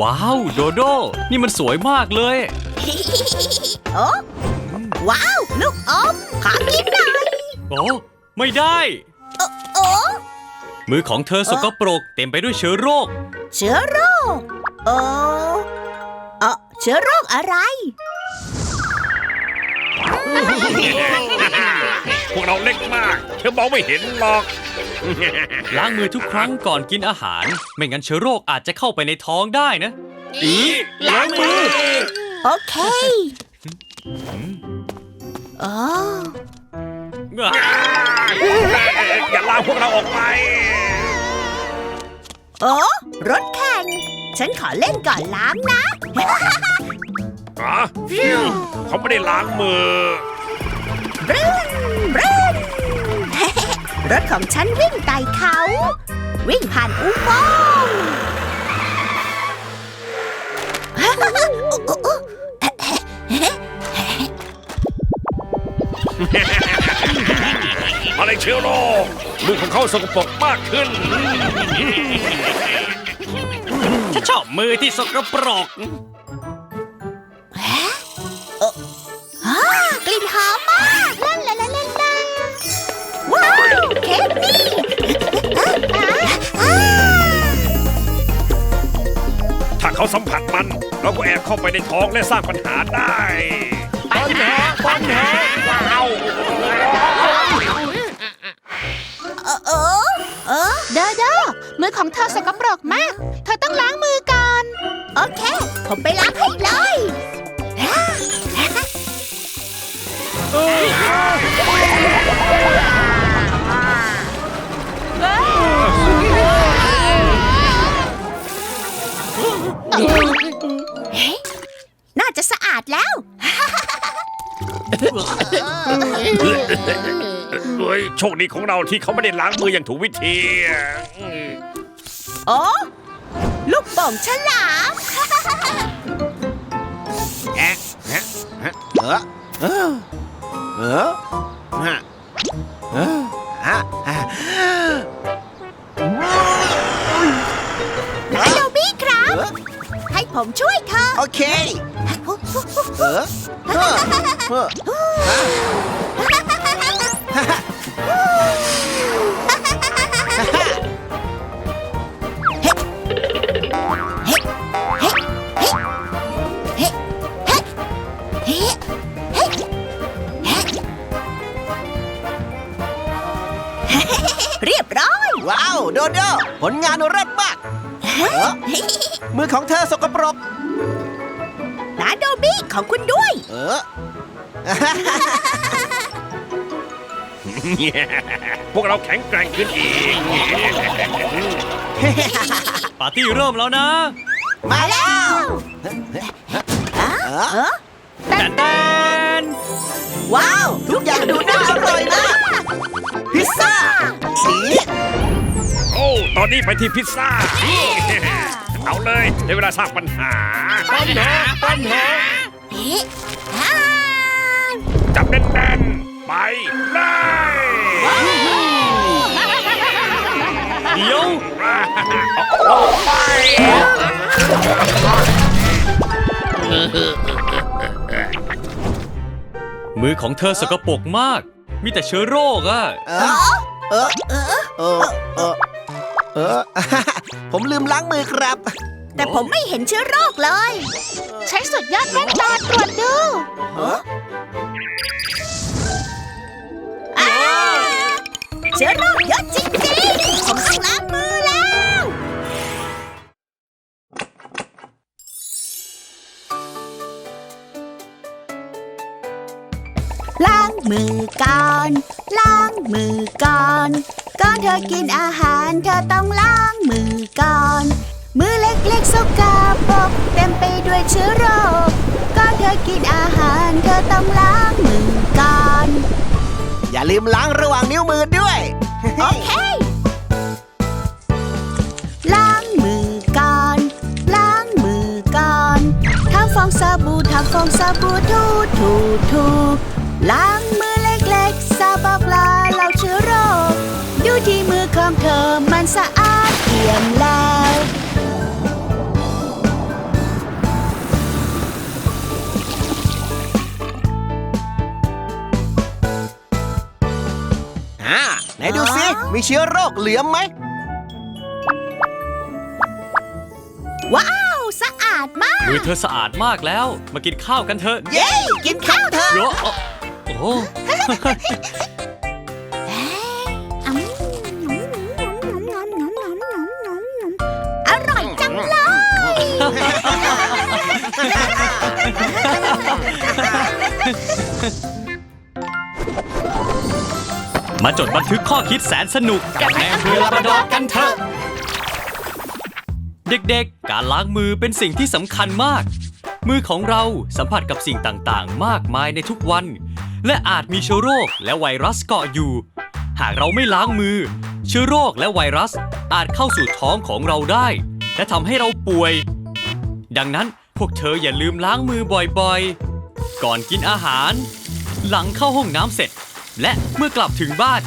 ว้าว โดโด นี่มันสวยมากเลย โอ้ว้าว ลูกอมขากลิ้นหน่อย โอ้ไม่ได้โอ้โอ้มือของเธอสกปรกเต็มไปด้วยเชื้อโรค เชื้อโรค โอ้เออเชื้อโรคอะไร พวกเราเล็กมาก เธอมองไม่เห็นหรอก ล้างมือทุกครั้งก่อนกินอาหาร ไม่งั้นเชื้อโรคอาจจะเข้าไปในท้องได้นะ อีล้างมือ โอเคโอ้อย่าล้างพวกเราออกไป โอ้รถแข่ง ฉันขอเล่นก่อนล้างนะอ๋อเขาไม่ได้ล้างมือ บรึ้นบรึ้น รถของฉันวิ่งไต่เขา วิ่งผ่านอุโมงค์อะไรเชื้อโรคมือของเขาสกปรกมากขึ้น ฉันชอบมือที่สกปรกอ่ากลิ่นหอมมาก เขาสัมผัสมัน เราก็แอบเข้าไปในท้องและสร้างปัญหาได้ ปัญหาปัญหาว้าวเออเออเออโดโดมือของเธอสกปรกมาก เธอต้องล้างมือก่อน โอเค ผมไปล้างให้เลย เฮ้ยโชคดีของเราที่เขาไม่ได้ล้างมืออย่างถูกวิธีโอ้ลูกโป่งฉลามเออเออเออฮะเออฮะฮะนายโดบี้ครับ ให้ผมช่วยเธอ โอเค เออ เออเออเรียบร้อย ว้าว โดโดผลงานเลิศมากเออมือของเธอสกปรก นาโดบี้ของคุณด้วย เออ พวกเราแข็งแกร่งขึ้นอีก ปาร์ตี้เริ่มแล้วนะมาแล้วเอเอออแตนแตนว้าว ทุกอย่างดูน่าอร่อยมาก พิซซ่า สี โอ้ ตอนนี้ไปที่พิซซ่า เอาเลยในเวลาสร้างปัญหา ปัญหา ปัญหา เอ๊ะอ่าจับแน่นๆ ไปเลยเดี๋ยวเอาไปมือของเธอสกปรกมาก มีแต่เชื้อโรคอะ เออเออเออเออเออเออ ผมลืมล้างมือครับ แต่ผมไม่เห็นเชื้อโรคเลย ใช้สุดยอดแว่นตาตรวจดูอ่าเชื้อโรคเยอะจริงๆ ผมต้องล้างมือแล้ว ล้างมือก่อน ล้างมือก่อนก่ อนเธอกินอาหารเธอต้องล้างมือก่อน มือเล็กๆสกปรกเต็มไปด้วยเชื้อโรคก่อนเธอกินอาหารเธอต้องล้างมือก่อน อย่าลืมล้างระหว่างนิ้วมือด้วย โอเค ล้างมือก่อน ล้างมือก่อนทำฟองสบู่ทำฟองสบู่ทูทูทูล้างมือเล็กๆส ของเธอมันสะอาดเอี่ยมแล้ว อ่าไหนดูสิมีเชื้อโรคเหลือมไหม ว้าว สะอาดมาก มือเธอสะอาดมากแล้ว มากินข้าวกันเถอะเย้ กินข้าวเถอะเยอะโอ้โหอ มาจดบันทึกข้อคิดแสนสนุกกับแนอำเภอลาบราดอร์กันเถอะ เด็กๆ การล้างมือเป็นสิ่งที่สำคัญมาก มือของเราสัมผัสกับสิ่งต่างๆ มากมายในทุกวัน และอาจมีเชื้อโรคและไวรัสเกาะอยู่ หากเราไม่ล้างมือ เชื้อโรคและไวรัสอาจเข้าสู่ท้องของเราได้ และทำให้เราป่วย ดังนั้น พวกเธออย่าลืมล้างมือบ่อยๆ ก่อนกินอาหาร หลังเข้าห้องน้ำเสร็จ และเมื่อกลับถึงบ้าน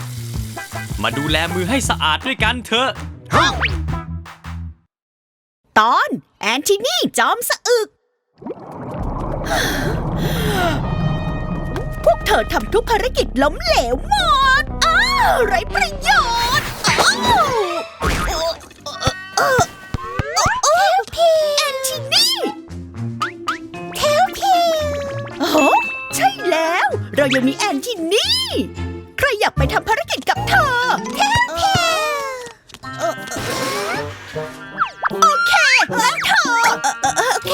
มาดูแลมือให้สะอาดด้วยกันเถอะ ตอนแอนทินี่จอมสะอึก พวกเธอทำทุกภารกิจล้มเหลวหมด อ้าว ไรประโยชน์อ้าวายังมีแอนทินี่ ใครอยากไปทำภารกิจกับเธอเทลพีโอเคแล้วเธอโอเค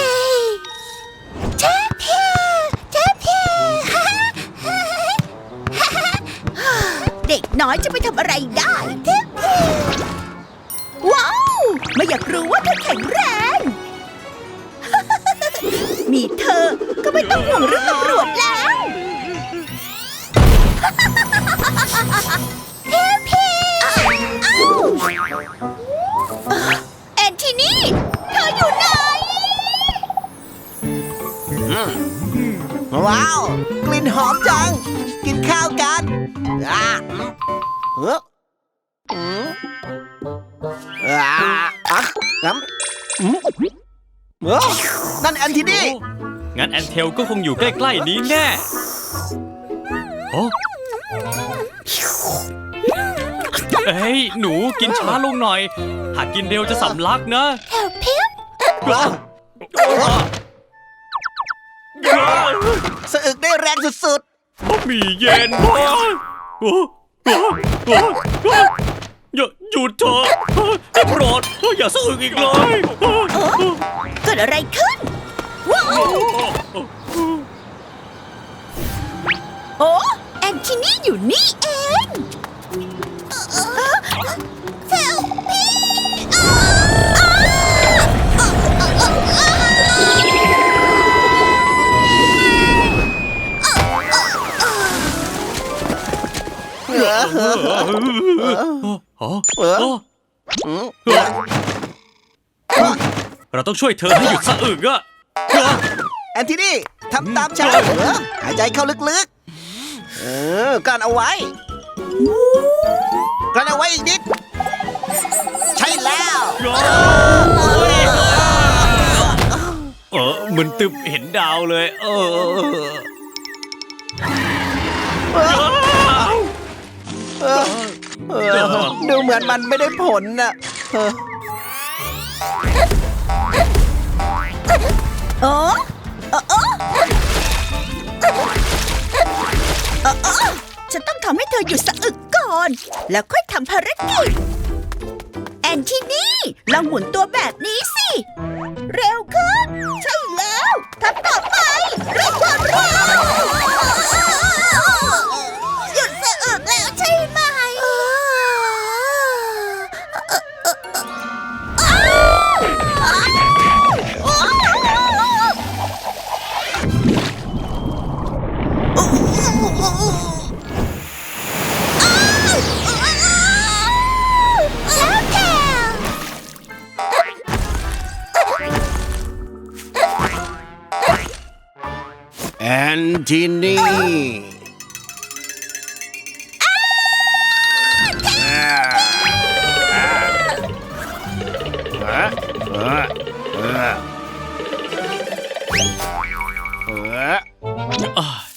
เทพเทลพีเด็กน้อยจะไปทำอะไรได้เทพว้าวไม่อยากรู้ว่าเธอแข็งแรง มีเธอก็ไม่ต้องห่วงเรื่องตำรวจแล้ว ว้าว กลิ่นหอมจัง กินข้าวกันอ่าเอออืมอ่าอะงั้นอืมเออนั่นแอนทินี่งั้นแอนเทลก็คงอยู่ใกล้ ๆ นี้แน่โอ้เอ้ย หนูกินช้าลงหน่อย หากกินเร็วจะสำลักนะแถวเพียบ สะอึกได้แรงสุดมีเย็นพอโอ้โอ้โอ้โอ้อย่าหยุดเถอะได้โปรดอย่าสะอึกอีกเลยเกิดอะไรขึ้นว้าวโอ้แอนทินี่อยู่นี่เอ เราต้องช่วยเธอให้หยุดสะอึกอะแอนทินี่ทำตามฉันเออหายใจเข้าลึกๆ เออกันเอาไว้กันเอาไว้อีกนิด ใช่แล้วเออเหมือนตึบเห็นดาวเลย เออ เออเออดูเหมือนมันไม่ได้ผลน่ะเออโอ้โอ้โอ้โอ้ฉันต้องทำให้เธอหยุดสะอึกก่อน แล้วค่อยทำภารกิจ แอนทินี่ ลองหมุนตัวแบบนี้สิ เร็วขึ้น ใช่แล้วทำต่อไปเร็วกว่าเรา แอนทินี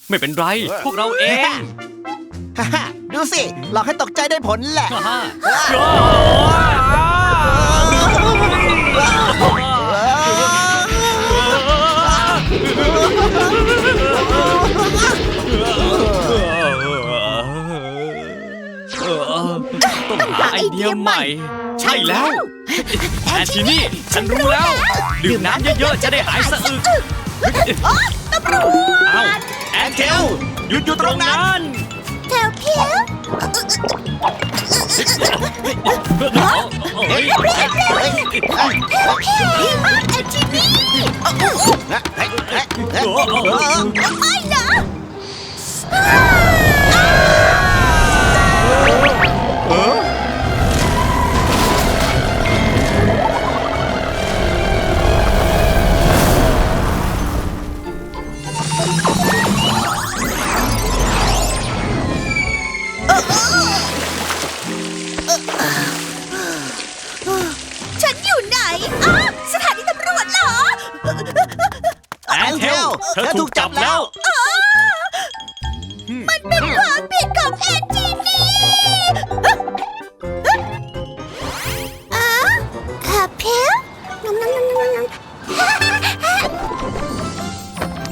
ไม่เป็นไร พวกเราเองฮ่าดูสิ หลอกให้ตกใจได้ผลแหละ ไอเดียใหม่ ใช่แล้วแอนชินี่ ฉันรู้แล้ว ดื่มน้ำเยอะๆ จะได้หายสะอึกเอาแอนเทลหยุดอยู่ตรงนั้น แถวเพียวเฮ้ยแอนจินี่เฮ้ยเฮ้ยเฮ้ยโอ้โหไอ้เหรอ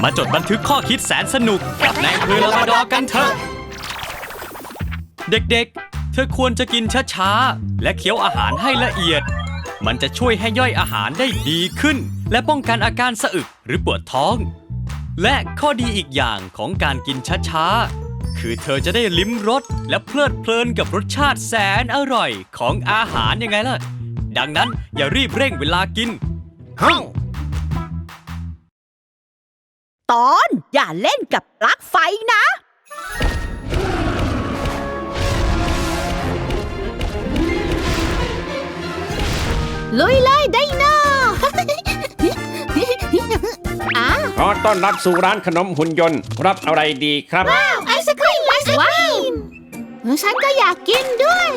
มาจดบันทึกข้อคิดแสนสนุกกับนายอำเภอลาบราดอร์กันเถอะ เด็กๆ เธอควรจะกินช้าๆ และเคี้ยวอาหารให้ละเอียด มันจะช่วยให้ย่อยอาหารได้ดีขึ้น และป้องกันอาการสะอึกหรือปวดท้อง และข้อดีอีกอย่างของการกินช้าๆ คือเธอจะได้ลิ้มรสและเพลิดเพลินกับรสชาติแสนอร่อยของอาหารยังไงล่ะ ดังนั้นอย่ารีบเร่งเวลากินห้อง ตอนอย่าเล่นกับปลั๊กไฟนะ ลุยเลยไดโนอ้าขอต้อนรับสู่ร้านขนมหุ่นยนต์ รับอะไรดีครับ ไอศครีมไอศครีมฉันก็อยากกินด้วย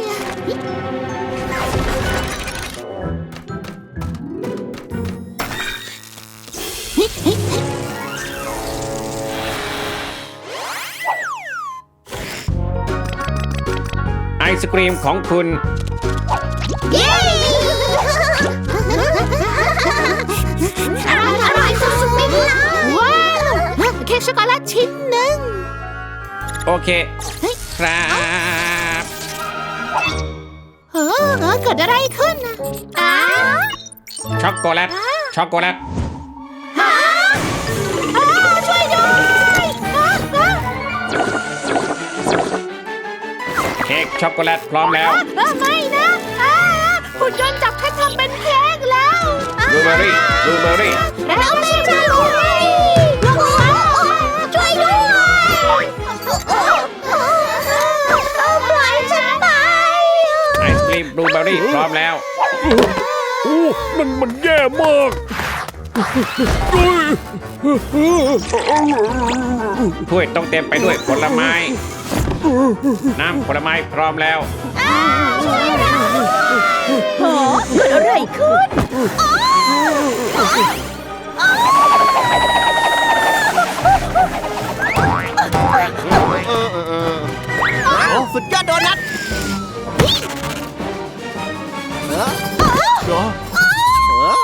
ศกรีมของคุณ เย้อร่อยอร่อยสุดๆไปเลยว้าวเค้กช็อกโกแลตชิ้นหนึ่งโอเค ครับเออเออเกิดอะไรขึ้นนะอ้าช็อกโกแลตช็อกโกแลต ค้กช็อกโกแลตพร้อมแล้วอ้าไม่นะอ้าหุ่นยนต์จับฉันทำเป็นเค้กแล้วบลูเบอรี่บลูเบอรี่แล้วไม่ใช่ลูกเลยลูกช่วยด้วยปล่อยฉันไปไอศกรีมบลูเบอรี่พร้อมแล้วโอ้มันมันแย่มากถ้วยต้องเต็มไปด้วยผลไม้ น้ำผลไม้พร้อมแล้ว โหเกิดอะไรขึ้นโอ้สุดยอดโดนัทเออเออ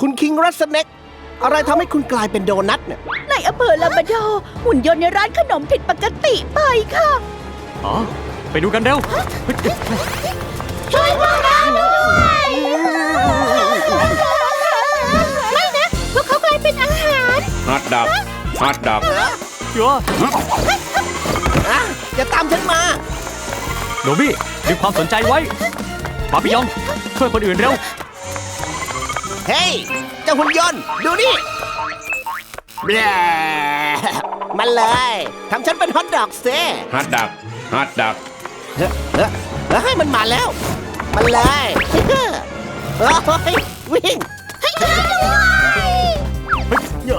คุณคิงรัสเน็ก อะไรทำให้คุณกลายเป็นโดนัทเนี่ย ในอำเภอลาบราดอร์หุ่นยนต์ในร้านขนมผิดปกติไปค่ะ อ๋อ ไปดูกันเร็วช่วยพวกเราด้วยไม่นะ พวกเขากลายเป็นอาหาร ฮอทดอกฮอทดอกเดี๋ยวอะอย่าตามฉันมา โนบี้ดึงความสนใจไว้บาปิยองช่วยคนอื่นเร็ว เฮ้ยเจ้าหุ่นยนต์ ดูนี่แบลมันเลยทำฉันเป็นฮอตดอกเซ่ฮอทดอกฮอทดอกเฮ้ยเฮ้ยเฮ้ยมันมาแล้ว มันเลยเฮ้ยวิ่งเฮ้ยเ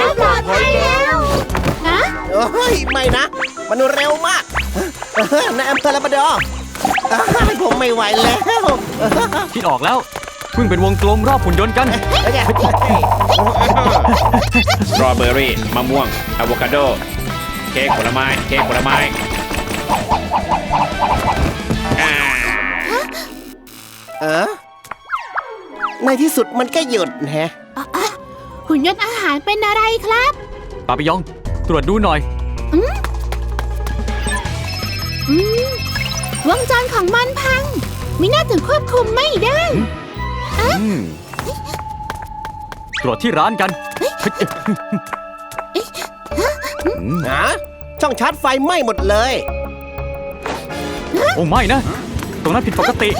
ราเฮ้ยไม่นะ มันเร็วมาก นายอำเภอลาบราดอร์อ้ายผมไม่ไหวแล้วคิดออกแล้วเพิ่งเป็นวงกลมรอบหุ่นยนต์กันสตรอเบอรี่มะม่วงอะโวคาโด เค้กผลไม้ เค้กผลไม้อ่าเออในที่สุดมันก็หยุดแฮะ อะอะหุ่นยนต์อาหารเป็นอะไรครับ ปาปิยอง ตรวจดูหน่อยอืม วงจรของมันพัง ไม่น่าถึงควบคุมไม่ได้อืมตรวจที่ร้านกันฮะช่องชาร์จไฟไหม้หมดเลย โอ้ไม่นะ ตรงนั้นผิดปกติ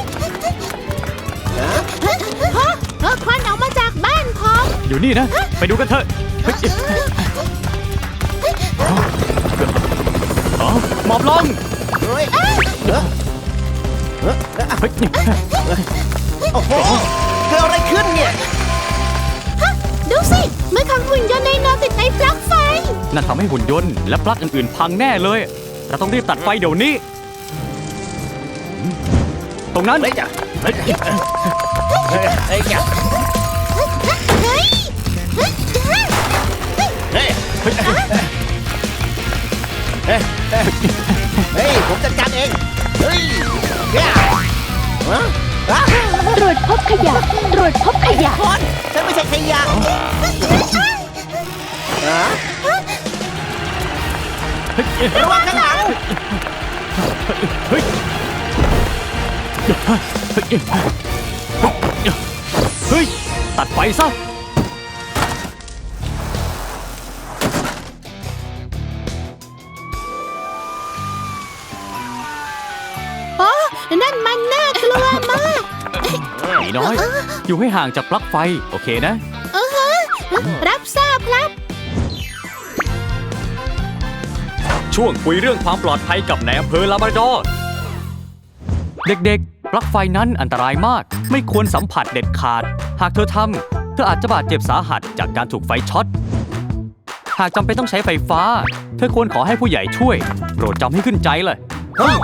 ฮะเออควันออกมาจากบ้านผมอยู่นี่นะ ไปดูกันเถอะเฮ้ยอ๋อหมอบลง เฮ้ยเออเออเฮ้ยโอ้โหเกิดอะไรขึ้นเนี่ยดูสิ เมื่อของหุ่นยนต์ในนอติดในปลั๊กไฟ นั่นทำให้หุ่นยนต์และปลั๊กอื่นๆ พังแน่เลย เราต้องรีบตัดไฟเดี๋ยวนี้ ตรงนั้น เฮ้ยจ้ะเฮ้ยเฮ้ยเฮ้ยจ้ะ ผมจัดการเอง เฮ้ยแย่ฮะฮะตรวจพบขยะ ตรวจพบขยะ คนฉันไม่ใช่ขยะฮะระวังข้างหลังเฮ้ยตัดไฟซะ นั่นมันน่ากลัวมากหนีน้อย อยู่ให้ห่างจากปลั๊กไฟ โอเคนะรับทราบครับ ช่วงคุยเรื่องความปลอดภัยกับนายอำเภอลาบราดอร์เด็กๆ ปลั๊กไฟนั้นอันตรายมาก ไม่ควรสัมผัสเด็ดขาด หากเธอทำเธออาจจะบาดเจ็บสาหัสจากการถูกไฟช็อต หากจำเป็นต้องใช้ไฟฟ้า เธอควรขอให้ผู้ใหญ่ช่วย โปรดจำให้ขึ้นใจเลยเฮ้ย